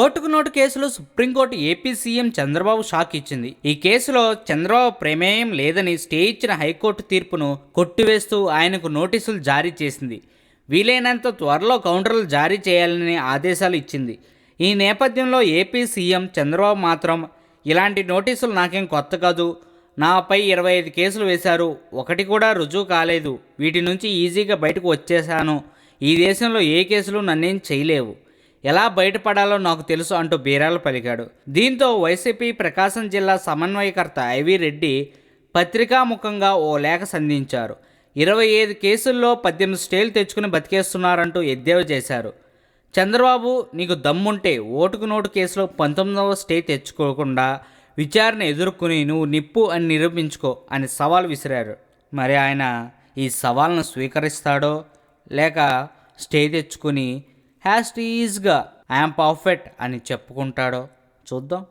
ఓటుకు నోటు కేసులో supreme court AP CM Chandrababu shock ఇచ్చింది. ఈ కేసులో చంద్రబాబు ప్రమేయం లేదని స్టే ఇచ్చిన హైకోర్టు తీర్పును కొట్టివేస్తూ ఆయనకు నోటీసులు జారీ చేసింది. వీలైనంత త్వరలో కౌంటర్లు జారీ చేయాలని ఆదేశాలు ఇచ్చింది. ఈ నేపథ్యంలో ఏపీ సీఎం చంద్రబాబు మాత్రం ఇలాంటి నోటీసులు నాకేం కొత్త కాదు. నాపై ఇరవై ఐదు కేసులు వేశారు. ఒకటి కూడా రుజువు కాలేదు. వీటి నుంచి ఈజీగా బయటకు వచ్చేశాను. ఈ దేశంలో ఏ కేసులు నన్నేం చేయలేవు. ఎలా బయటపడాలో నాకు తెలుసు అంటూ బీరాలు పలికాడు. దీంతో వైసీపీ ప్రకాశం జిల్లా సమన్వయకర్త ఐవి రెడ్డి పత్రికాముఖంగా ఓ లేఖ సంధించారు. ఇరవై ఐదు కేసుల్లో పద్దెనిమిది స్టేలు తెచ్చుకుని బతికేస్తున్నారంటూ ఎద్దేవా చేశారు. చంద్రబాబు నీకు దమ్ముంటే ఓటుకు నోటు కేసులో పంతొమ్మిదవ స్టే తెచ్చుకోకుండా విచారణ ఎదుర్కొని నువ్వు నిప్పు అని నిరూపించుకో అని సవాల్ విసిరారు. మరి ఆయన ఈ సవాల్ను స్వీకరిస్తాడో? లేక స్టే తెచ్చుకుని హ్యాస్ట్ ఈజ్గా ఐఎమ్ పర్ఫెక్ట్ అని చెప్పుకుంటాడో చూద్దాం.